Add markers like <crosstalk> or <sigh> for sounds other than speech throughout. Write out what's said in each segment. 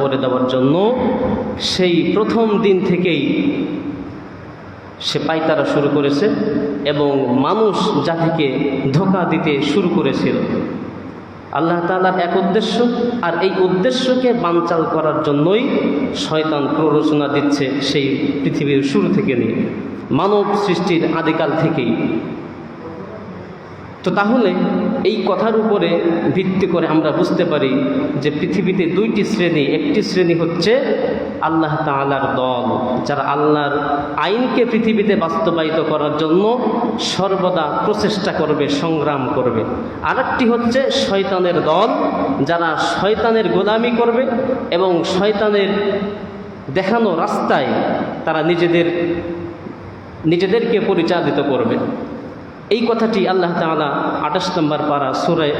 করে দেওয়ার জন্য সেই প্রথম দিন থেকেই সে পাইতারা শুরু করেছে এবং মানুষ জাতিকে ধোকা দিতে শুরু করেছিল। আল্লাহ তালার এক উদ্দেশ্য, আর এই উদ্দেশ্যকে বানচাল করার জন্যই শয়তান প্ররোচনা দিচ্ছে সেই পৃথিবীর শুরু থেকে নিয়ে, মানব সৃষ্টির আদিকাল থেকেই। তো তাহলে এই কথার উপরে ভিত্তি করে আমরা বুঝতে পারি যে পৃথিবীতে দুইটি শ্রেণি, একটি শ্রেণি হচ্ছে আল্লাহ তালার দল, যারা আল্লাহর আইনকে পৃথিবীতে বাস্তবায়িত করার জন্য সর্বদা প্রচেষ্টা করবে, সংগ্রাম করবে। আরেকটি হচ্ছে শয়তানের দল, যারা শয়তানের গোলামি করবে এবং শয়তানের দেখানো রাস্তায় তারা নিজেদের, নিজেদেরকে পরিচালিত করবে। এই কথাটি আল্লাহ তাআলা আঠাশ নম্বর পারা সুরায়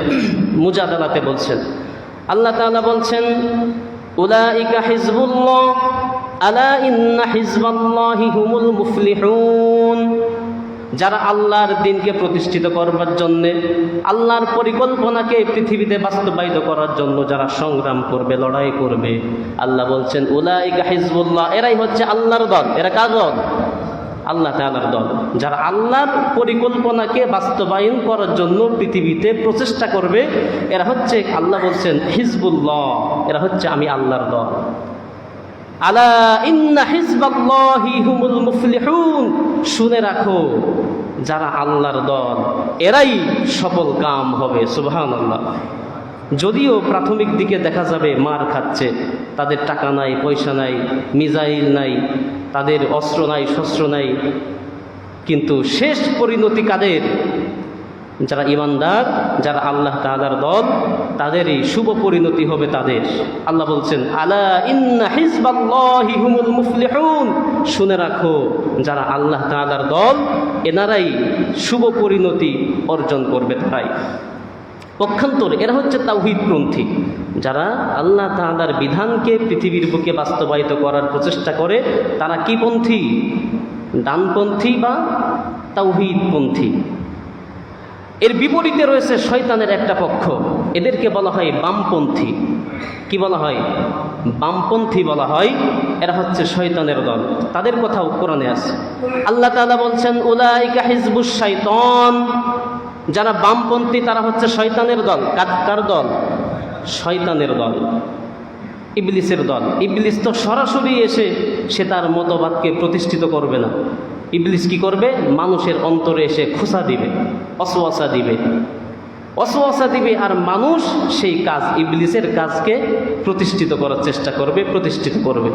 মুজাদালাতে বলছেন। আল্লাহ তাআলা বলছেন আলা ইন্না হুমুল যারা আল্লাহর দিনকে প্রতিষ্ঠিত করবার জন্যে, আল্লাহর পরিকল্পনাকে পৃথিবীতে বাস্তবায়িত করার জন্য যারা সংগ্রাম করবে, লড়াই করবে, আল্লাহ বলছেন, উলাইকা হিজবুল্লাহ, এরাই হচ্ছে আল্লাহর দল। এরা কার আল্লাহ তালার দল। যারা আল্লাহর পরিকল্পনাকে বাস্তবায়ন করার জন্য পৃথিবীতে প্রচেষ্টা করবে, এরা হচ্ছে, আল্লাহ বলছেন, হিজবুল্লাহ। এরা হচ্ছে, আমি আল্লাহর দল। হুমুল শুনে রাখো, যারা আল্লাহর দল, এরাই সফল কাম হবে, সুবহানাল্লাহ। যদিও প্রাথমিক দিকে দেখা যাবে, মার খাচ্ছে, তাদের টাকা নাই, পয়সা নাই, মিজাইল নাই তাদের অস্ত্র নাই, শস্ত্র নাই। কিন্তু শেষ পরিণতি কাদের? যারা ইমানদার, যারা আল্লাহ তাআলার দল তাদেরই শুভ পরিণতি হবে তাদের। আল্লাহ বলছেন, আলা ইন্না হিজবাল্লাহি হুমুল মুফলিহুন? শুনে রাখো, যারা আল্লাহ তাআলার দল এনারাই শুভ পরিণতি অর্জন করবে তারাই। পক্ষান্তর, এরা হচ্ছে তাওহিদপন্থী যারা আল্লাহ তাআলার বিধানকে পৃথিবীর বুকে বাস্তবায়িত করার প্রচেষ্টা করে, তারা কি পন্থী? ডানপন্থী বা তাওহিদপন্থী এর বিপরীতে রয়েছে শয়তানের একটা পক্ষ। এদেরকে বলা হয় বামপন্থী। কি বলা হয়? বামপন্থী বলা হয়। এরা হচ্ছে শয়তানের দল। তাদের কথাও কোরআনে আছে। আল্লাহ তাআলা বলছেন, উলাইকা হিজবুস শাইতান। যারা বামপন্থী, তারা হচ্ছে শয়তানের দল। কার দল? শয়তানের দল। ইবলিসের দল। ইবলিস তো সরাসরি এসে সে তার মতবাদকে প্রতিষ্ঠিত করবে না। ইবলিস কি করবে? মানুষের অন্তরে এসে খোসা দিবে অসোয়াশা দিবে। অসোয়াশা দিবে আর মানুষ সেই কাজ, ইবলিসের কাজকে প্রতিষ্ঠিত করার চেষ্টা করবে, প্রতিষ্ঠিত করবে।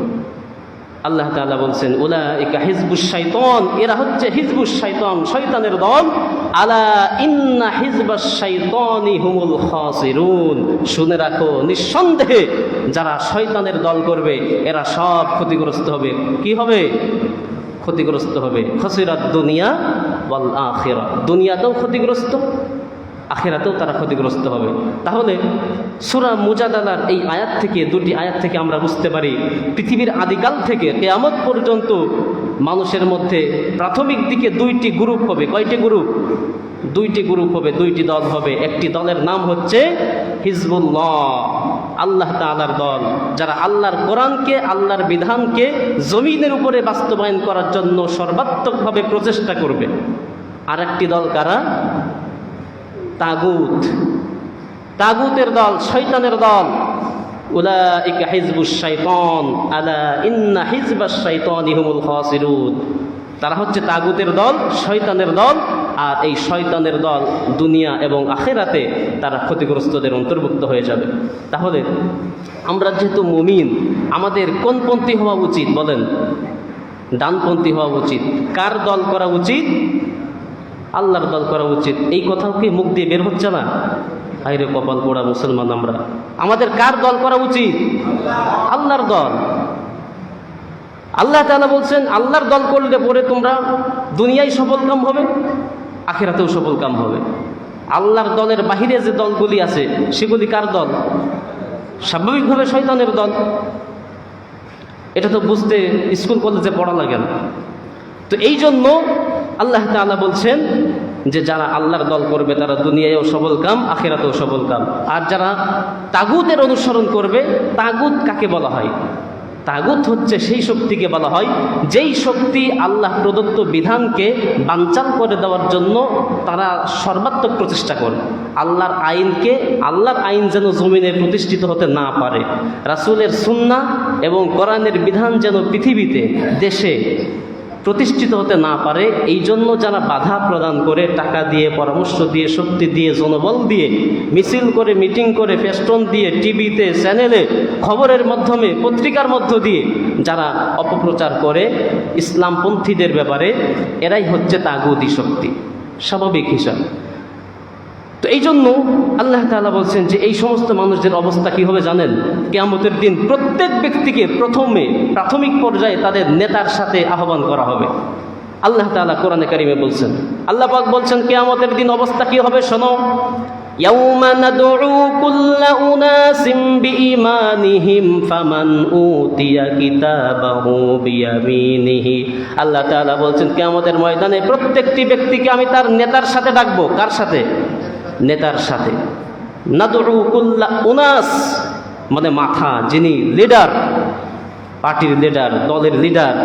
আল্লাহ তাআলা বলছেন উলা ইকা হিজবুস শাইতন, এরা হচ্ছে হিজবুস শাইতন, শয়তানের দল। আলা ইন্না হিজবাস শাইতনি হুমুল খাসিরুন। শুনে রাখো, নিঃসন্দেহে যারা শয়তানের দল করবে, এরা সব ক্ষতিগ্রস্ত হবে। কি হবে? ক্ষতিগ্রস্ত হবে। খসিরাত দুনিয়া বল আখিরা দুনিয়াতেও ক্ষতিগ্রস্ত, আখেরাতেও তারা ক্ষতিগ্রস্ত হবে। তাহলে সুরা মুজাদালার এই আয়াত থেকে, দুটি আয়াত থেকে আমরা বুঝতে পারি, পৃথিবীর আদিকাল থেকে কেয়ামত পর্যন্ত মানুষের মধ্যে প্রাথমিক দিকে দুইটি গ্রুপ হবে। কয়টি গ্রুপ? দুইটি গ্রুপ হবে, দুইটি দল হবে। একটি দলের নাম হচ্ছে হিজবুল্লাহ, আল্লাহ তালার দল, যারা আল্লাহর কোরআনকে, আল্লাহর বিধানকে জমিনের উপরে বাস্তবায়ন করার জন্য সর্বাত্মকভাবে প্রচেষ্টা করবে। আর একটি দল কারা? তাগুত। তাগুতের দল শৈতানের দল। তারা হচ্ছে তাগুতের দল, শয়তানের দল, আর এই শয়তানের দল দুনিয়া এবং আখেরাতে তারা ক্ষতিগ্রস্তদের অন্তর্ভুক্ত হয়ে যাবে। তাহলে, আমরা যেহেতু মুমিন, আমাদের কোন পন্থী হওয়া উচিত বলেন? ডানপন্থী হওয়া উচিত। কার দল করা উচিত? আল্লাহর দল করা উচিত। এই কথাও কি মুখ দিয়ে বের হচ্ছে না? হাইরে কপাল পোড়া মুসলমান আমরা। আমাদের কার দল করা উচিত? আল্লাহর দল। আল্লাহ তাআলা বলছেন, আল্লাহর দল করলে পরে তোমরা দুনিয়ায় সফল কাম হবে, আখেরাতেও সফল কাম হবে। আল্লাহর দলের বাহিরে যে দলগুলি আছে, সেগুলি কার দল? স্বাভাবিকভাবে শয়তানের দল। এটা তো বুঝতে স্কুল কলেজে পড়া লাগে না। তো এই জন্য আল্লাহ তাআলা বলছেন যে যারা আল্লাহর দল করবে, তারা দুনিয়ায়ও সবল কাম, আখেরাতেও সবল কাম। আর যারা তাগুতের অনুসরণ করবে, তাগুত কাকে বলা হয়? তাগুত হচ্ছে সেই শক্তিকে বলা হয়, যেই শক্তি আল্লাহ প্রদত্ত বিধানকে বাঞ্চাল করে দেওয়ার জন্য তারা সর্বাত্মক প্রচেষ্টা করে। আল্লাহর আইনকে, আল্লাহর আইন যেন জমিনে প্রতিষ্ঠিত হতে না পারে। রাসূলের সুন্না এবং কোরআনের বিধান যেন পৃথিবীতে, দেশে প্রতিষ্ঠিত হতে না পারে এই জন্য যারা বাধা প্রদান করে, টাকা দিয়ে, পরামর্শ দিয়ে, শক্তি দিয়ে, জনবল দিয়ে, মিছিল করে, মিটিং করে, ফেস্টন দিয়ে, টিভিতে, চ্যানেলে, খবরের মাধ্যমে, পত্রিকার মধ্য দিয়ে যারা অপপ্রচার করে ইসলামপন্থীদের ব্যাপারে, এরাই হচ্ছে তাগুদি শক্তি। স্বাভাবিক হিসাব। তো এই জন্য আল্লাহ তাআলা বলছেন যে এই সমস্ত মানুষদের অবস্থা কি হবে জানেন কেয়ামতের দিন প্রত্যেক ব্যক্তিকে প্রথমে প্রাথমিক পর্যায়ে তাদের নেতার সাথে আহ্বান করা হবে আল্লাহ তাআলা কোরআনে কারিমে বলছেন আল্লাহ পাক বলছেন কেয়ামতের দিন অবস্থা কি হবে শোনো يوم ندعو كل أناس بإيمانهم فمن أوتي كتابه بيمينه আল্লাহ তাআলা বলছেন কেয়ামতের ময়দানে প্রত্যেকটি ব্যক্তিকে আমি তার নেতার সাথে ডাকবো কার সাথে নেতার সাথে। উনাস মানে মাথা যিনি লিডার পার্টির লিডার দলের লিডার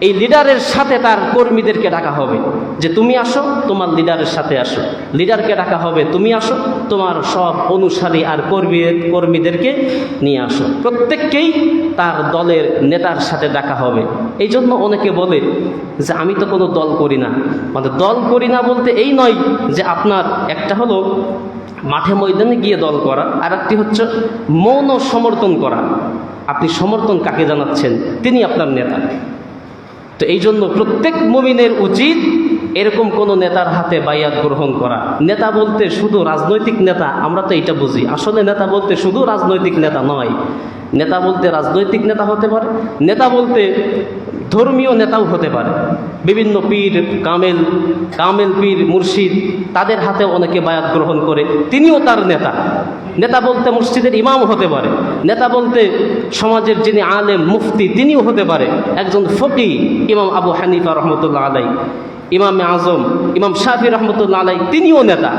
এই লিডারের সাথে তার কর্মীদেরকে ডাকা হবে। যে তুমি আসো, তোমার লিডারের সাথে আসো। লিডারকে ডাকা হবে, তুমি আসো, তোমার সব অনুসারী আর কর্মী, কর্মীদেরকে নিয়ে আসো। প্রত্যেককেই তার দলের নেতার সাথে ডাকা হবে। এই জন্য অনেকে বলে যে, আমি তো কোনো দল করি না। মানে দল করি না বলতে এই নয় যে, আপনার একটা হলো মাঠে ময়দানে গিয়ে দল করা আর একটি হচ্ছে মৌন সমর্থন করা। আপনি সমর্থন কাকে জানাচ্ছেন? তিনি আপনার নেতা। তো এই জন্য প্রত্যেক মুমিনের উচিত এরকম কোনো নেতার হাতে বাইয়াত গ্রহণ করা। নেতা বলতে শুধু রাজনৈতিক নেতা, আমরা তো এটা বুঝি। আসলে নেতা বলতে শুধু রাজনৈতিক নেতা নয়। নেতা বলতে রাজনৈতিক নেতা হতে পারে, নেতা বলতে ধর্মীয় নেতাও হতে পারে। বিভিন্ন পীর, কামেল কামেল পীর, মুর্শিদ, তাদের হাতে অনেকে বায়াত গ্রহণ করে। তিনিও তার নেতা। নেতা বলতে মসজিদের ইমাম হতে পারে। নেতা বলতে সমাজের যিনি আলেম, মুফতি, তিনিও হতে পারে। একজন ফকি ইমাম আবু হানিফা রহমতুল্লাহ আলাই ইমাম আজম, ইমাম শাফি রহমতুল্লাহ আলাই তিনিও নেতা।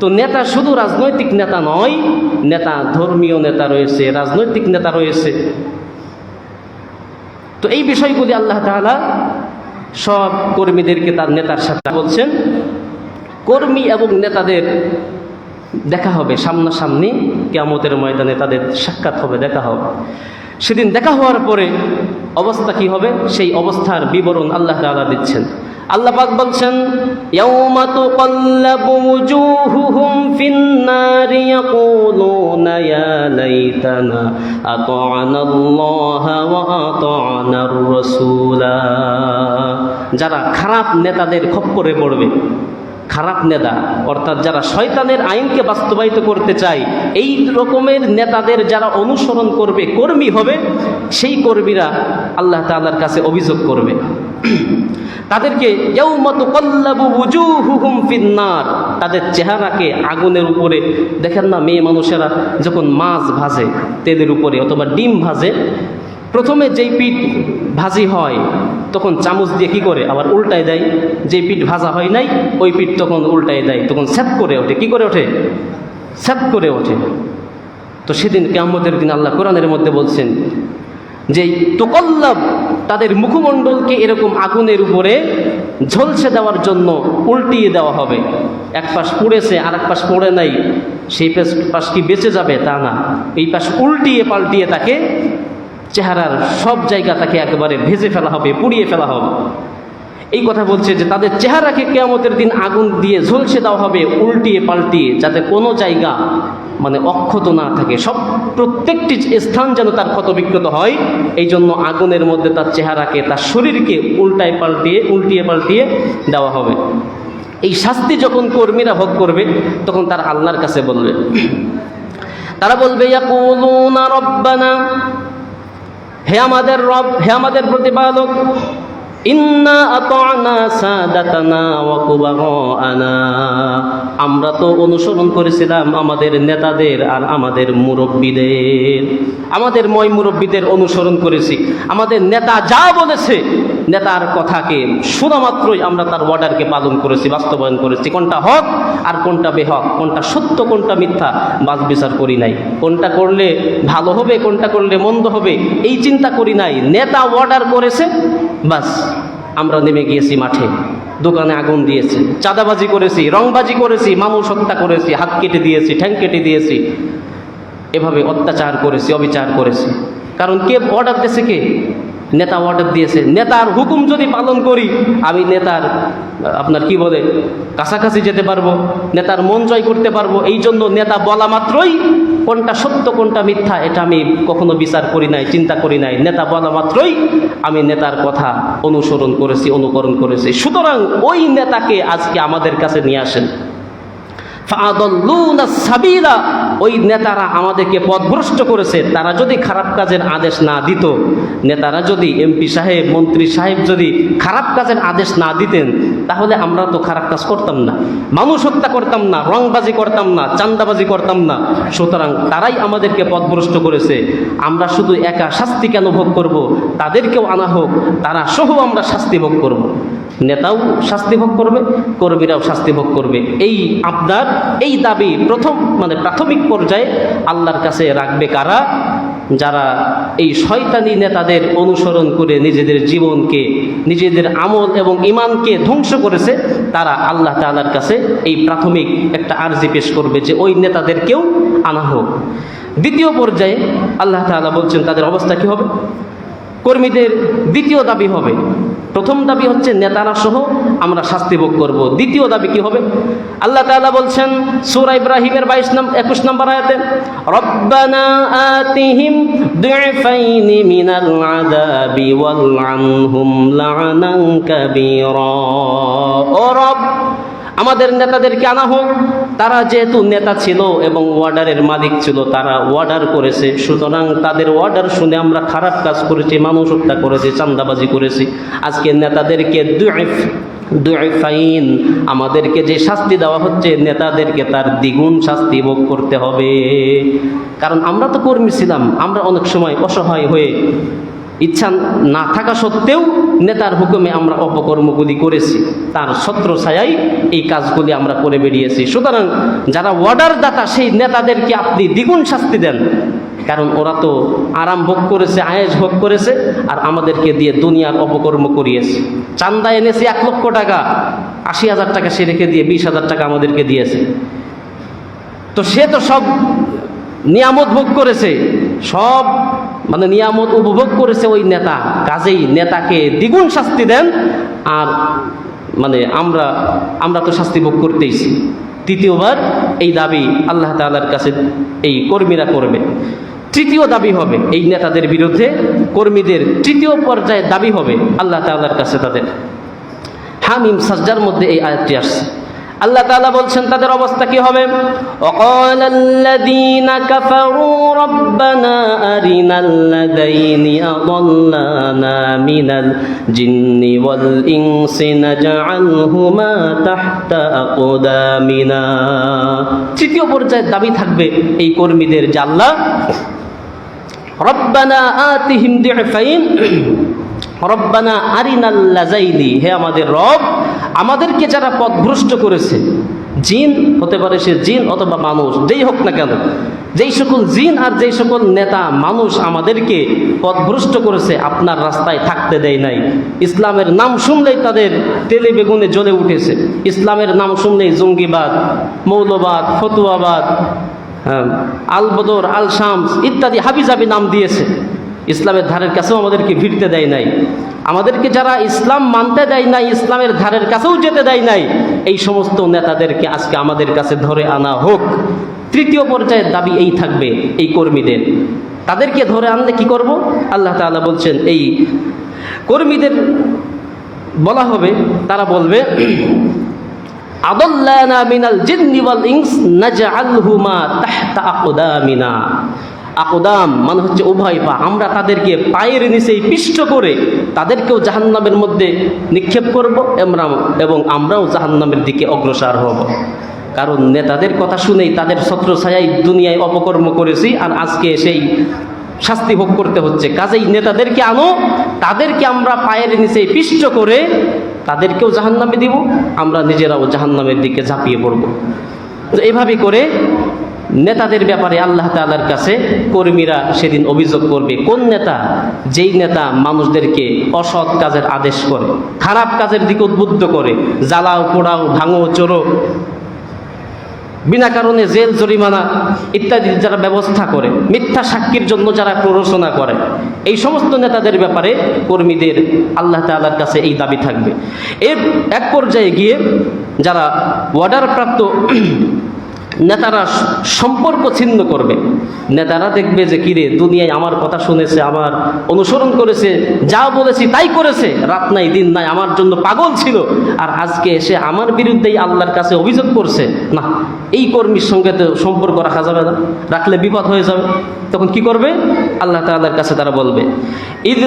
তো নেতা শুধু রাজনৈতিক নেতা নয়, নেতা ধর্মীয় নেতা রয়েছে, রাজনৈতিক নেতা রয়েছে। তো এই বিষয়গুলি আল্লাহ তাআলা সব কর্মীদেরকে তার নেতার সাথে বলছেন, কর্মী এবং নেতাদের দেখা হবে, সামনাসামনি কেয়ামতের ময়দানে তাদের সাক্ষাৎ হবে, দেখা হবে। সেদিন দেখা হওয়ার পরে অবস্থা কি হবে? সেই অবস্থার বিবরণ আল্লাহ তাআলা দিচ্ছেন। আল্লাহ পাক বলছেন যারা খারাপ নেতাদের খপ্পরে পড়বে খারাপ নেতা। অর্থাৎ যারা শয়তানের আইনকে বাস্তবায়িত করতে চায়, এই রকমের নেতাদের যারা অনুসরণ করবে, কর্মী হবে, সেই কর্মীরা আল্লাহ তাআলার কাছে অভিযোগ করবে। তাদেরকে ফিন্নার। তাদের চেহারাকে আগুনের উপরে, দেখেন না মেয়ে মানুষেরা যখন মাছ ভাজে, তেলের উপরে অথবা ডিম ভাজে, প্রথমে যেই পিঠ ভাজি হয় তখন চামচ দিয়ে কী করে? আবার উল্টায় দেয়। যে পিঠ ভাজা হয় নাই, ওই পিঠ তখন উল্টায় দেয়। তখন স্যাপ করে ওঠে। কি করে ওঠে? স্যাপ করে ওঠে। তো সেদিন কেমতের দিন আল্লাহ কোরআনের মধ্যে বলছেন যে, তোকল্লাব তাদের মুখমণ্ডলকে এরকম আগুনের উপরে ঝলসে দেওয়ার জন্য উল্টিয়ে দেওয়া হবে। এক পাশ পুড়েছে আর এক পাশ পড়ে নাই। সেই পাশ পাশ কি বেঁচে যাবে? তা না। এই পাশ উল্টিয়ে পাল্টিয়ে তাকে চেহারার সব জায়গা তাকে একেবারে ভেজে ফেলা হবে, পুড়িয়ে ফেলা হবে। এই কথা বলছে যে তাদের চেহারাকে কেয়ামতের দিন আগুন দিয়ে ঝলসে দেওয়া হবে, উল্টিয়ে পাল্টিয়ে, যাতে কোনো জায়গা মানে অক্ষত না থাকে। সব প্রত্যেকটি স্থান যেন তার ক্ষতবিক্ষত হয় এই জন্য আগুনের মধ্যে তার চেহারাকে, তার শরীরকে উল্টায় পাল্টিয়ে, উল্টিয়ে পাল্টিয়ে দেওয়া হবে। এই শাস্তি যখন কর্মীরা ভোগ করবে, তখন তার আল্লাহর কাছে বলবে। তারা বলবে, ইয়াকুলুনা রব্বানা হে আমাদের রব, হে আমাদের প্রতিপালক, ইন্না আমরা তো অনুসরণ করেছিলাম আমাদের নেতাদের আর আমাদের মুরব্বীদের। আমাদের ময় মুরব্বীদের অনুসরণ করেছি। আমাদের নেতা যা বলেছে নেতার কথাকে শুধুমাত্রই আমরা তার অর্ডারকে পালন করেছি, বাস্তবায়ন করেছি। কোনটা হক আর কোনটা বেহক? কোনটা সত্য, কোনটা মিথ্যা? বাজ বিচার করি নাই। কোনটা করলে ভালো হবে, কোনটা করলে মন্দ হবে, এই চিন্তা করি নাই। নেতা অর্ডার করেছে, বাস আমরা নেমে গিয়েছি মাঠে। দোকানে আগুন দিয়েছে, চাঁদাবাজি করেছি, রংবাজি করেছি মানুষ হত্যা করেছি, হাত কেটে দিয়েছি, ঠ্যাং কেটে দিয়েছি। এভাবে অত্যাচার করেছি, অবিচার করেছি। কারণ কে অর্ডার দিয়েছে কে? নেতা অর্ডার দিয়েছে। নেতার হুকুম যদি পালন করি, আমি নেতার, আপনার কি বলে, কাছাকাছি যেতে পারব, নেতার মন জয় করতে পারব, এই জন্য নেতা বলা মাত্রই কোনটা সত্য, কোনটা মিথ্যা, এটা আমি কখনো বিচার করি নাই, চিন্তা করি নাই। নেতা বলা মাত্রই আমি নেতার কথা অনুসরণ করেছি, অনুকরণ করেছি। সুতরাং ওই নেতাকে আজকে আমাদের কাছে নিয়ে আসেন। সাবিলা। ওই নেতারা আমাদেরকে পথভ্রষ্ট করেছে, তারা যদি খারাপ কাজের আদেশ না দিত, নেতারা যদি এমপি সাহেব, মন্ত্রী সাহেব যদি খারাপ কাজের আদেশ না দিতেন, তাহলে আমরা তো খারাপ কাজ করতাম না। মানুষ হত্যা করতাম না, রংবাজি করতাম না চান্দাবাজি করতাম না। সুতরাং তারাই আমাদেরকে পথভ্রষ্ট করেছে। আমরা শুধু একা শাস্তি কেন ভোগ করব? তাদেরকেও আনা হোক, তারা সহ আমরা শাস্তি ভোগ করব। নেতাও শাস্তি ভোগ করবে, কর্মীরাও শাস্তি ভোগ করবে। এই আপনার এই দাবি প্রথম মানে প্রাথমিক পর্যায়ে আল্লাহর কাছে রাখবে কারা? যারা এই শয়তানি নেতাদের অনুসরণ করে নিজেদের জীবনকে, নিজেদের আমল এবং ইমানকে ধ্বংস করেছে, তারা আল্লাহ তাআলার কাছে এই প্রাথমিক একটা আর্জি পেশ করবে যে ওই নেতাদেরকেও আনা হোক। দ্বিতীয় পর্যায়ে আল্লাহ তাআলা বলছেন, তাদের অবস্থা কি হবে? কর্মীদের দ্বিতীয় দাবি হবে। প্রথম দাবি হচ্ছে নেতারা সহ আমরা শাস্তি ভোগ করব। দ্বিতীয় দাবি কি হবে? আল্লাহ তাআলা বলছেন, সূরা ইব্রাহিমের 22 নম্বর 21 নম্বর আয়াতে, রব্বানা আতিহিম দুইফাইন মিনাল আযাবি ওয়াল আনহুম লা'নান কাবীরা। ও রব আমাদের নেতাদেরকে আনা হোক, তারা যেহেতু নেতা ছিল এবং ওয়ার্ডারের মালিক ছিল, তারা ওয়ার্ডার করেছে। সুতরাং তাদের ওয়ার্ডার শুনে আমরা খারাপ কাজ করেছি, মানুষ হত্যা করেছি চান্দাবাজি করেছি। আজকে নেতাদেরকে দুইফ, দুইফাইন, আমাদেরকে যে শাস্তি দেওয়া হচ্ছে, নেতাদেরকে তার দ্বিগুণ শাস্তি ভোগ করতে হবে। কারণ আমরা তো কর্মী ছিলাম, আমরা অনেক সময় অসহায় হয়ে ইচ্ছা না থাকা সত্ত্বেও নেতার হুকুমে আমরা অপকর্মগুলি করেছি। তার ছত্র ছায়াই এই কাজগুলি আমরা করে বেরিয়েছি। সুতরাং যারা অর্ডার দাতা, সেই নেতাদেরকে আপনি দ্বিগুণ শাস্তি দেন। কারণ ওরা তো আরাম ভোগ করেছে আয়েস ভোগ করেছে, আর আমাদেরকে দিয়ে দুনিয়ার অপকর্ম করিয়েছে। চান্দা এনেছে এক লক্ষ টাকা, আশি হাজার টাকা সে রেখে দিয়ে বিশ হাজার টাকা আমাদেরকে দিয়েছে। তো সে তো সব নিয়ামত ভোগ করেছে। সব মানে নিয়ামত উপভোগ করেছে ওই নেতা। কাজেই নেতাকে দ্বিগুণ শাস্তি দেন, আর মানে আমরা আমরা তো শাস্তি ভোগ করতেইছি তৃতীয়বার এই দাবি আল্লাহ তাআলার কাছে এই কর্মীরা করবে। তৃতীয় দাবি হবে এই নেতাদের বিরুদ্ধে, কর্মীদের তৃতীয় পর্যায়ে দাবি হবে আল্লাহ তাআলার কাছে তাদের। হামিম সাজ্জার মধ্যে এই আয়াতটি আসছে। আল্লাহ তাআলা বলছেন তাদের অবস্থা কি হবে وقال الذين كفروا ربنا أرنا الذين أضلانا من الجن والإنس نجعلهما تحت أقدامنا তৃতীয় পর্যায়ে দাবি থাকবে এই কর্মীদের যে আল্লাহ রব্বানা আতিহিম দিফাইন রব্বানা আরিনাল্লাজাইনি হে আমাদের রব আমাদেরকে যারা পথভ্রষ্ট করেছে জিন হতে পারে সে জিন অথবা মানুষ যেই হোক না কেন যেই সকল জিন আর যেই সকল নেতা মানুষ আমাদেরকে পথভ্রষ্ট করেছে আপনার রাস্তায় থাকতে দেয় নাই। ইসলামের নাম শুনলেই তাদের তেলে বেগুনে জ্বলে উঠেছে। ইসলামের নাম শুনলেই জঙ্গিবাদ মৌলবাদ ফতুয়াবাদ হ্যাঁ, আল বদর আল শামস ইত্যাদি হাবিজাবি নাম দিয়েছে। ইসলামের ধারের কাছেও আমাদেরকে ভিড়তে দেয় নাই। আমাদেরকে যারা ইসলাম মানতে দেয় নাই, ইসলামের ধারের কাছেও যেতে দেয় নাই, এই সমস্ত নেতাদেরকে আজকে আমাদের কাছে ধরে আনা হোক। তৃতীয় পর্যায়ের দাবি এই থাকবে, এই কর্মীদের। তাদেরকে ধরে আনলে কি করব? আল্লাহ তাআলা বলছেন, এই কর্মীদের বলা হবে, তারা বলবে, আদল্লানা মিনাল জিন্নি ওয়াল ইনস নাজআলহুমা তাহতা আকদামিনা। আকদাম মানে হচ্ছে উভয় পা। আমরা তাদেরকে পায়ের নিচেই পিষ্ট করে তাদেরকেও জাহান্নামের মধ্যে নিক্ষেপ করব এবং আমরাও জাহান্নামের দিকে অগ্রসর হব। কারণ নেতাদের কথা শুনেই তাদের ছত্র ছায়াই দুনিয়ায় অপকর্ম করেছি আর আজকে সেই শাস্তি ভোগ করতে হচ্ছে। কাজেই নেতাদেরকে আনো, তাদেরকে আমরা পায়ের নিচে পিষ্ট করে তাদেরকেও জাহান্নামে দিব, আমরা নিজেরাও জাহান্নামের দিকে ঝাঁপিয়ে পড়ব। এভাবে করে নেতাদের ব্যাপারে আল্লাহ তাআলার কাছে কর্মীরা সেদিন অভিযোগ করবে। কোন নেতা? যেই নেতা মানুষদেরকে অসৎ কাজের আদেশ করে, খারাপ কাজের দিকে উদ্বুদ্ধ করে, জ্বালাও, পোড়াও ভাঙো চোরো বিনা কারণে জেল, জরিমানা ইত্যাদি যারা ব্যবস্থা করে, মিথ্যা সাক্ষীর জন্য যারা প্ররোচনা করে, এই সমস্ত নেতাদের ব্যাপারে কর্মীদের আল্লাহ তাআলার কাছে এই দাবি থাকবে। এর এক পর্যায়ে গিয়ে যারা অর্ডারপ্রাপ্ত নেতারা সম্পর্ক ছিন্ন করবে। নেতারা দেখবে যে, কিরে, দুনিয়ায় আমার কথা শুনেছে, আমার অনুসরণ করেছে, যা বলেছি তাই করেছে। রাত নাই, দিন নাই, আমার জন্য পাগল ছিল। আর আজকে এসে আমার বিরুদ্ধেই আল্লাহর কাছে অভিযোগ করছে। না, এই কর্মীর সঙ্গে তো সম্পর্ক রাখা যাবে না। রাখলে বিপদ হয়ে যাবে। তখন কি করবে? আল্লাহ তাআলার কাছে তারা বলবে, ইদ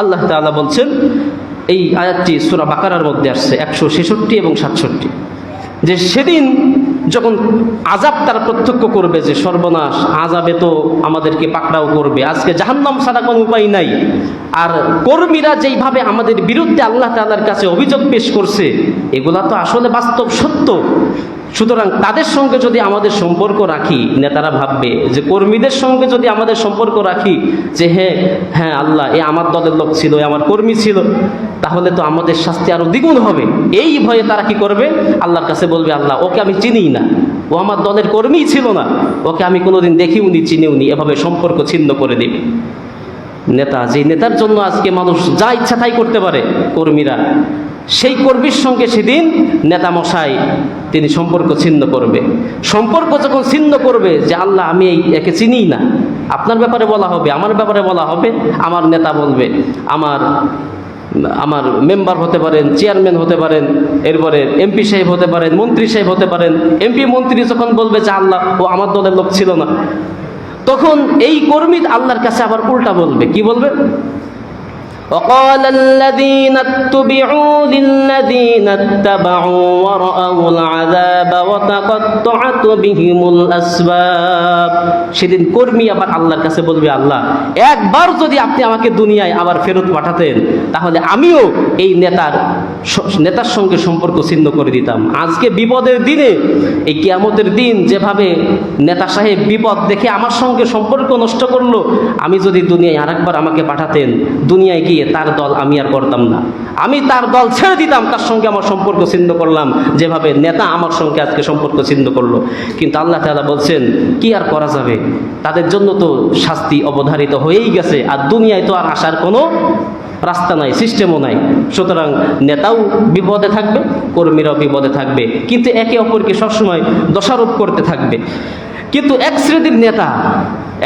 আল্লাহ বলছেন, এই আয়াতটি সুরা বাকারার মধ্যে আসছে, একশো ছেষট্টি এবং সাতষট্টি। যে সেদিন যখন আজাব তারা প্রত্যক্ষ করবে যে সর্বনাশ আজাবে তো আমাদেরকে পাকড়াও করবে। আজকে জাহান্নাম ছাড়া কোনো উপায় নাই। আর কর্মীরা যেইভাবে আমাদের বিরুদ্ধে আল্লাহ তালার কাছে অভিযোগ পেশ করছে, এগুলা তো আসলে বাস্তব সত্য। সুতরাং তাদের সঙ্গে যদি আমাদের সম্পর্ক রাখি, নেতারা ভাববে যে কর্মীদের সঙ্গে যদি আমাদের সম্পর্ক রাখি, যে হ্যাঁ হ্যাঁ আল্লাহ, এ আমার দলের লোক ছিল আমার কর্মী ছিল, তাহলে তো আমাদের শাস্তি আরও দ্বিগুণ হবে। এই ভয়ে তারা কি করবে? আল্লাহর কাছে বলবে, আল্লাহ, ওকে আমি চিনিই না। ও আমার দলের কর্মী ছিল না। ওকে আমি কোনোদিন দেখিও নি, চিনিও নি। এভাবে সম্পর্ক ছিন্ন করে দিবে। নেতা যে নেতার জন্য আজকে মানুষ যা ইচ্ছা তাই করতে পারে, কর্মীরা, সেই কর্মীর সঙ্গে সেদিন নেতা মশাই তিনি সম্পর্ক ছিন্ন করবে। সম্পর্ক যখন ছিন্ন করবে যে, আল্লাহ, আমি এই একে চিনি না। আপনার ব্যাপারে বলা হবে, আমার ব্যাপারে বলা হবে, আমার নেতা বলবে, আমার আমার মেম্বার হতে পারেন, চেয়ারম্যান হতে পারেন, এরপরে এমপি সাহেব হতে পারেন, মন্ত্রী সাহেব হতে পারেন। এমপি মন্ত্রী যখন বলবে যে, আল্লাহ, ও আমার দলের লোক ছিল না। তখন এই কর্মী আল্লাহর কাছে আবার উল্টা বলবে। কি বলবে? وقال الذين اتبعوا للذين اتبعوا ورأوا العذاب وتقطعت بهم الأسباب সেদিন কর্মী আবার আল্লাহর কাছে বলবে আল্লাহ একবার যদি আপনি আমাকে দুনিয়ায় আবার ফেরত পাঠাতেন তাহলে আমিও এই নেতার স- নেতার সঙ্গে সম্পর্ক ছিন্ন করে দিতাম আজকে বিপদের দিনে এই কিয়ামতের দিন যেভাবে নেতা সাহেব বিপদ দেখে আমার সঙ্গে সম্পর্ক নষ্ট করলো আমি যদি দুনিয়ায় আরেকবার আমাকে পাঠাতেন দুনিয়ায় গিয়ে তার দল আমি আর করতাম না। আমি তার দল ছেড়ে দিতাম, তার সঙ্গে আমার সম্পর্ক ছিন্ন করলাম। যেভাবে নেতা আমার সঙ্গে আজকে সম্পর্ক ছিন্ন করল। কিন্তু আল্লাহ তাআলা বলছেন, কি আর করা যাবে? তাদের জন্য তো শাস্তি অবধারিত হয়েই গেছে। আর দুনিয়ায় তো আর আসার কোনো রাস্তা নাই, সিস্টেমও নাই। সুতরাং নেতাও বিপদে থাকবে, কর্মীরাও বিপদে থাকবে। কিন্তু একে অপরকে সবসময় দোষারোপ করতে থাকবে। কিন্তু এক শ্রেণির নেতা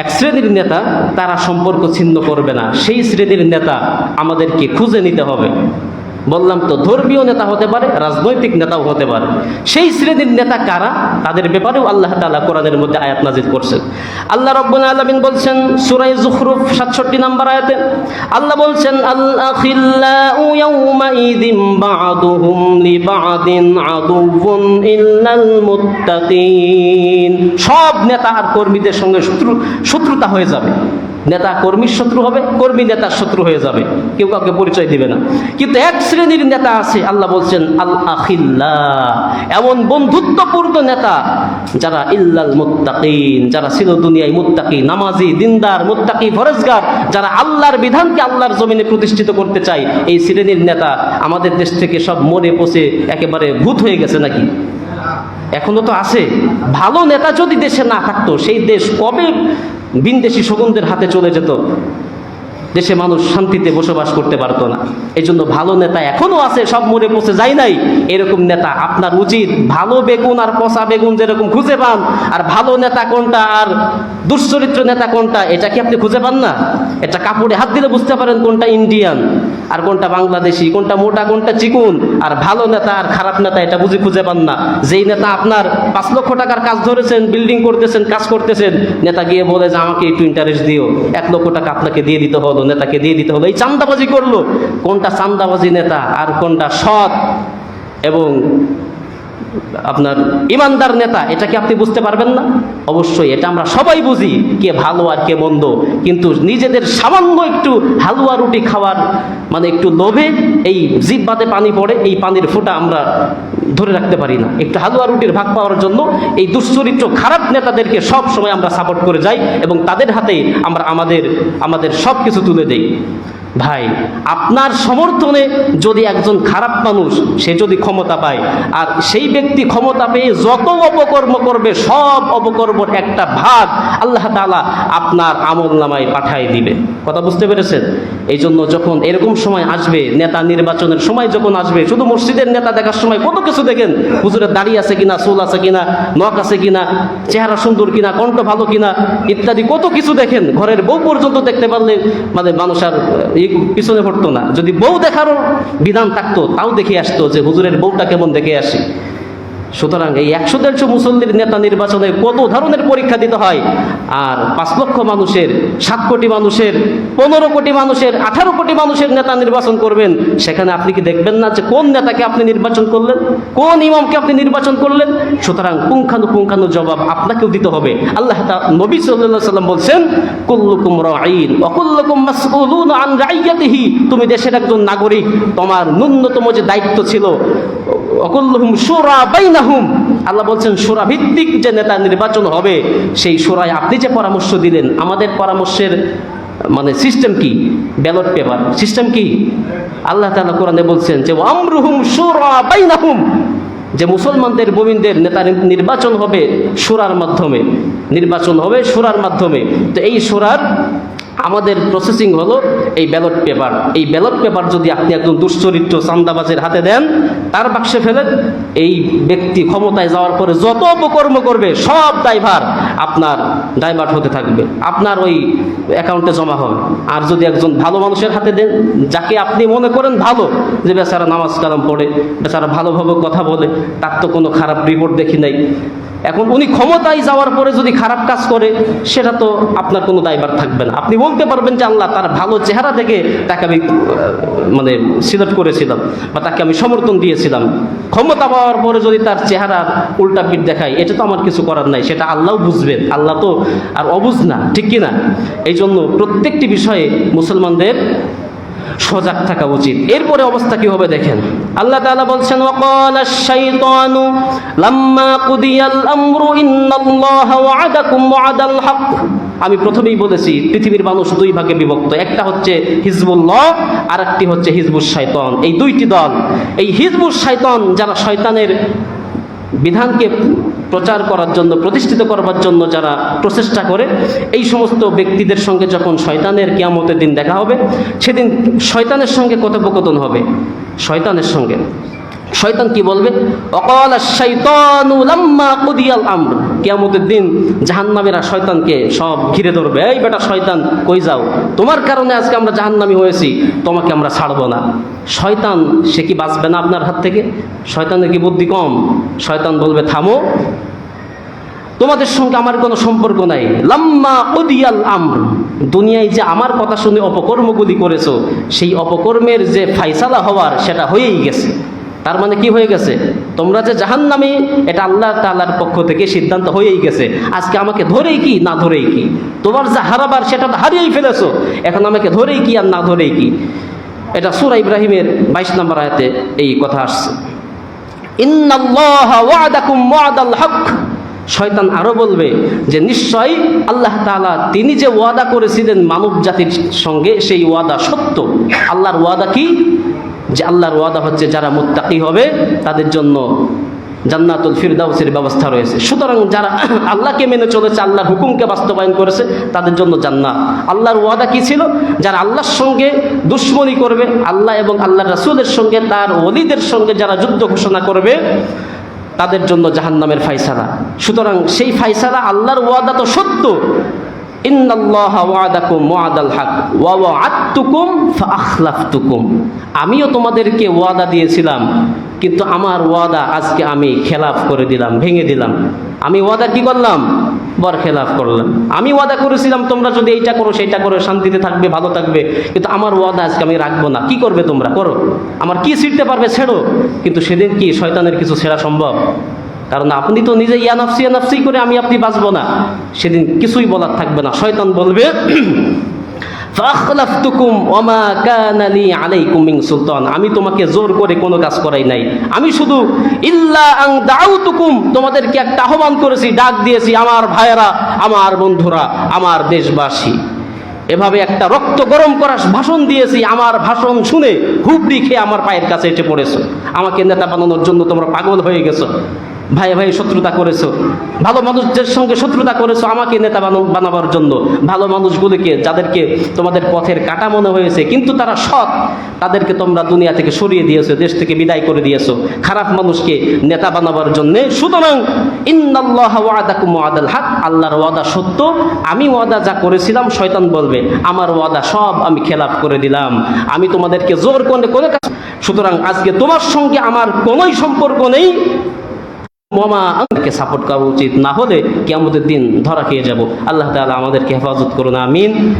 এক শ্রেণির নেতা তারা সম্পর্ক ছিন্ন করবে না। সেই শ্রেণির নেতা আমাদেরকে খুঁজে নিতে হবে। বললাম তো ধর্মীয় নেতা হতে পারে, রাজনৈতিক নেতাও হতে পারে। সেই শ্রেণির নেতা কারা? তাদের ব্যাপারেও আল্লাহ তালা কোরআনের মধ্যে আয়াত নাজিল করছেন। আল্লাহ রব্বুল আলামিন বলছেন সুরাই জুখরুফ 67 নম্বর আয়াতে, আল্লাহ বলছেন আল আখিল্লাউ ইয়াউমাইযিম বা'দুহুম লিবা'দিন আদুউন ইল্লাল মুত্তাকিন সব নেতা আর কর্মীদের সঙ্গে শত্রু শত্রুতা হয়ে যাবে। নেতা কর্মীর শত্রু হবে, কর্মী নেতার শত্রু হয়ে যাবে। কেউ কাউকে পরিচয় দিবে না। কিন্তু এক শ্রেণির নেতা আছে, আল্লাহ বলছেন আল আখিল্লা এমন বন্ধুত্বপূর্ণ নেতা যারা ইল্লাল মুত্তাকিন, যারা ছিল দুনিয়ায় মুত্তাকি, নামাজি, দিনদার, মুত্তাকি, ফরজগার, যারা আল্লাহর বিধানকে আল্লাহর জমিনে প্রতিষ্ঠিত করতে চায়, এই শ্রেণির নেতা আমাদের দেশ থেকে সব মরে পচে একেবারে ভূত হয়ে গেছে নাকি? এখনও তো আছে। ভালো নেতা যদি দেশে না থাকতো, সেই দেশ কবে বিনদেশি শগুনদের হাতে চলে যেত। দেশে মানুষ শান্তিতে বসবাস করতে পারতো না। এই জন্য ভালো নেতা এখনও আছে, সব মরে পচে যায় নাই। এরকম নেতা আপনার উচিত। ভালো বেগুন আর পচা বেগুন যেরকম খুঁজে পান, আর ভালো নেতা কোনটা আর দুশ্চরিত্র নেতা কোনটা, এটা কি আপনি খুঁজে পান না? এটা কাপড়ে হাত দিলে বুঝতে পারেন কোনটা ইন্ডিয়ান, আর কোনটা বাংলাদেশি, কোনটা মোটা, কোনটা চিকুন, আর ভালো নেতা আর খারাপ নেতা এটা বুঝে খুঁজে পান না। যেই নেতা আপনার পাঁচ লক্ষ টাকার কাজ ধরেছেন বিল্ডিং করতেছেন, কাজ করতেছেন, নেতা গিয়ে বলে যে, আমাকে একটু ইন্টারেস্ট দিও, এক লক্ষ টাকা আপনাকে দিয়ে দিতে হলো হলো নেতাকে দিয়ে দিতে হলো এই চান্দাবাজি করল। কোনটা চান্দাবাজি নেতা আর কোনটা সৎ এবং আপনার ইমানদার নেতা, এটা কি আপনি বুঝতে পারবেন না? অবশ্যই এটা আমরা সবাই বুঝি কে ভালো আর কে মন্দ। কিন্তু নিজেদের সামান্য একটু হালুয়া রুটি খাওয়ার মানে একটু লোভে এই জিব্বাতে পানি পড়ে, এই পানির ফোঁটা আমরা ধরে রাখতে পারি না। একটু হালুয়া রুটির ভাগ পাওয়ার জন্য এই দুশ্চরিত্র খারাপ নেতাদেরকে সব সময় আমরা সাপোর্ট করে যাই এবং তাদের হাতে আমরা আমাদের আমাদের সব কিছু তুলে দেই। ভাই, আপনার সমর্থনে যদি একজন খারাপ মানুষ, সে যদি ক্ষমতা পায়, আর সেই ব্যক্তি ক্ষমতা পেয়ে যত অপকর্ম করবে, সব অপকর্মর একটা ভাগ আল্লাহ তাআলা আপনার আমল নামায় পাঠায় দিবে। কথা বুঝতে পেরেছেন? এই জন্য যখন এরকম সময় আসবে, নেতা নির্বাচনের সময় যখন আসবে, শুধু মসজিদের নেতা দেখার সময় কত কিছু দেখেন? হুজুরের দাড়ি আছে কিনা, চুল আছে কিনা, নখ আছে কিনা, চেহারা সুন্দর কিনা, কণ্ঠ ভালো কিনা, ইত্যাদি কত কিছু দেখেন। ঘরের বউ পর্যন্ত দেখতে পারলে মানে মানুষ আর পিছনে পড়তো না। যদি বউ দেখারও বিধান থাকতো, তাও দেখে আসতো যে হুজুরের বউটা কেমন দেখে আসি। সুতরাং এই একশো দেড়শো মুসল্লির নেতা নির্বাচনে কত ধরনের পরীক্ষা দিতে হয়? আর পাঁচ লক্ষ মানুষের, সাত কোটি মানুষের, পনেরো কোটি মানুষের, আঠারো কোটি মানুষের নেতা নির্বাচন করবেন। সেখানে আপনি কি দেখবেন না যে কোন নেতাকে আপনি নির্বাচন করলেন? কোন ইমামকে আপনি নির্বাচন করলেন? সুতরাং পুঙ্খানু পুঙ্খানু জবাব আপনাকেও দিতে হবে। আল্লাহ নবী সাল্লাম বলছেন, কুল্লুকুম রাঈন অকুল্লুকুম আন রাইয়াতিহি তুমি দেশের একজন নাগরিক, তোমার ন্যূনতম যে দায়িত্ব ছিল অকুল্লুহুম সুরা বাইনাহুম। আল্লাহ বলছেন সুরা ভিত্তিক যে নেতা নির্বাচন হবে, সেই সুরায় আপনি যে পরামর্শ দিলেন, আমাদের পরামর্শের মানে সিস্টেম কি? Ballot paper. সিস্টেম কি? আল্লাহ তাআলা কোরআনে বলছেন যে আমরুহুম সুরা বাইনাহুম। যে মুসলমানদের, মোমিনদের নেতা নির্বাচন হবে সুরার মাধ্যমে। নির্বাচন হবে সুরার মাধ্যমে। তো এই সুরার আমাদের প্রসেসিং হলো এই ব্যালট পেপার এই ব্যালট পেপার যদি আপনি একজন দুশ্চরিত্র চান্দাবাজের হাতে দেন, তার বাক্সে ফেলেন এই ব্যক্তি ক্ষমতায় যাওয়ার পরে যত অপকর্ম করবে, সব দায়ভার আপনার দায়ভার হতে থাকবে। আপনার ওই অ্যাকাউন্টে জমা হবে। আর যদি একজন ভালো মানুষের হাতে দেন, যাকে আপনি মনে করেন ভালো, যে বেচারা নামাজ কালাম পড়ে, বেচারা ভালোভাবে কথা বলে, তার তো কোনো খারাপ রিপোর্ট দেখি নাই। এখন উনি ক্ষমতায় যাওয়ার পরে যদি খারাপ কাজ করে, সেটা তো আপনার কোনো দায়ভার থাকবে না। আপনি বলতে পারবেন যে আল্লাহ তার ভালো চেহারা থেকে তাকে আমি মানে সিলেক্ট করেছিলাম বা তাকে আমি সমর্থন দিয়েছিলাম। ক্ষমতা পাওয়ার পরে যদি তার চেহারা উল্টা পিঠ দেখায়, এটা তো আমার কিছু করার নাই, সেটা আল্লাহ বুঝবেন। আল্লাহ তো আর অবুঝ না, ঠিক কিনা? এই জন্য প্রত্যেকটি বিষয়ে মুসলমানদের সজাগ থাকা উচিত। এরপরে অবস্থা কি হবে দেখেন। আল্লাহ তাআলা বলছেন, ওয়াকাল আশ-শাইতানু, লাম্মা কুদিয়াল আমরু, ইন্নাল্লাহা ওয়া'আদাকুম ওয়া'দাল হক। আমি প্রথমেই বলেছি, পৃথিবীর মানুষ দুই ভাগে বিভক্ত। একটা হচ্ছে হিজবুল্লাহ আর একটি হচ্ছে হিজবুস শয়তান এই দুইটি দল। এই হিজবুস শয়তান যারা শয়তানের বিধানকে প্রচার করার জন্য, প্রতিষ্ঠিত করবার জন্য যারা প্রচেষ্টা করে, এই সমস্ত ব্যক্তিদের সঙ্গে যখন শয়তানের কিয়ামতের দিন দেখা হবে, সেদিন শয়তানের সঙ্গে কথোপকথন হবে। শয়তানের সঙ্গে। শয়তান কি বলবে? অকাল কুদিয়াল আমর। কিয়ামতের দিন জাহান্নামীরা শয়তানকে সব ঘিরে ধরবে। এই বেটা শয়তান, কই যাও? তোমার কারণে আজকে আমরা জাহান্নামী হয়েছি, তোমাকে আমরা ছাড়বো না। শয়তান, সে কি বাঁচবে না আপনার হাত থেকে? শয়তানের কি বুদ্ধি কম? শয়তান বলবে, থামো। তোমাদের সঙ্গে আমার কোনো সম্পর্ক নাই। লাম্মা উদিয়াল আমর। দুনিয়ায় যে আমার কথা শুনে অপকর্মগুলি করেছ, সেই অপকর্মের যে ফাইসালা হওয়ার সেটা হয়েই গেছে। তার মানে কি হয়ে গেছে? তোমরা যে জাহান্নামী, এটা আল্লাহ তাআলার পক্ষ থেকে সিদ্ধান্ত হয়েই গেছে। আজকে আমাকে ধরেই কি, না ধরেই কি? তোমার যা হারাবার, সেটা হারিয়েই ফেলেছো। এখন আমাকে ধরেই কি আর না ধরেই কি? এটা সুরা ইব্রাহিমের বাইশ নম্বর আয়াতে এই কথা আসছে। শয়তান আরও বলবে যে নিশ্চয় আল্লাহ তাআলা তিনি যে ওয়াদা করেছিলেন মানব জাতির সঙ্গে, সেই ওয়াদা সত্য। আল্লাহর ওয়াদা কি? যে আল্লাহর ওয়াদা হচ্ছে যারা মুত্তাকি হবে, তাদের জন্য জান্নাতুল ফিরদাউসের ব্যবস্থা রয়েছে। সুতরাং যারা <clears throat> আল্লাহকে মেনে চলেছে, আল্লাহর হুকুমকে বাস্তবায়ন করেছে, তাদের জন্য জান্নাত। আল্লাহর ওয়াদা কি ছিল? যারা আল্লাহর সঙ্গে দুশ্মনী করবে, আল্লাহ এবং আল্লাহ রাসূলের সঙ্গে, তার অলিদের সঙ্গে যারা যুদ্ধ ঘোষণা করবে, তাদের জন্য জাহান্নামের ফাইসালা সুতরাং সেই ফাইসালা আল্লাহর ওয়াদা তো সত্য আমিও তোমাদেরকে ওয়াদা দিয়েছিলাম, কিন্তু আমার ওয়াদা আজকে আমি খেলাফ করে দিলাম, ভেঙে দিলাম। আমি ওয়াদা কি করলাম? বর খেলাফ করলাম। আমি ওয়াদা করেছিলাম, তোমরা যদি এইটা করো, সেইটা করো, শান্তিতে থাকবে, ভালো থাকবে। কিন্তু আমার ওয়াদা আজকে আমি রাখব না। কি করবে তোমরা? করো। আমার কি ছিঁড়তে পারবে? ছেড়ো। কিন্তু সেদিন কি শয়তানের কিছু ছেড়া সম্ভব? কারণ আপনি তো নিজে ইয়া নাফসি ইয়া নাফসি করে আমি আপনি বাঁচব না। সেদিন কিছুই বলার থাকবে না। শয়তান বলবে আমি তোমাকে জোর করে কোনো কাজ করাই নাই। আমি শুধু তোমাদেরকে একটা আহ্বান করেছি, ডাক দিয়েছি, আমার ভাইয়েরা, আমার বন্ধুরা, আমার দেশবাসী। এভাবে একটা রক্ত গরম করা ভাষণ দিয়েছি, আমার ভাষণ শুনে হুবড়ি খেয়ে আমার পায়ের কাছে এসে পড়েছো। আমাকে নেতা বানানোর জন্য তোমরা পাগল হয়ে গেছো। ভাই ভাই, শত্রুতা করেছ। ভালো মানুষদের সঙ্গে শত্রুতা করেছ আমাকে নেতা বানো- বানাবার জন্য। ভালো মানুষগুলিকে, যাদেরকে তোমাদের পথের কাটা মনে হয়েছে, কিন্তু তারা সৎ, তাদেরকে তোমরা দুনিয়া থেকে সরিয়ে দিয়েছ, দেশ থেকে বিদায় করে দিয়েছ। খারাপ মানুষকে নেতা বানাবার জন্য। সুতরাং, ইন্নাল্লাহ ওয়াদাকুম ওয়াদাল হক। আল্লাহর ওয়াদা সত্য। আমি ওয়াদা যা করেছিলাম, শয়তান বলবে, আমার ওয়াদা সব আমি খেলাপ করে দিলাম। আমি তোমাদেরকে জোর করে করে কাজ সুতরাং আজকে তোমার সঙ্গে আমার কোনোই সম্পর্ক নেই। মামা, আমাদেরকে সাপোর্ট করা উচিত। না হলে কি আমাদের দিন ধরা খেয়ে যাব। আল্লাহ তালা আমাদেরকে হেফাজত করুন, আমিন।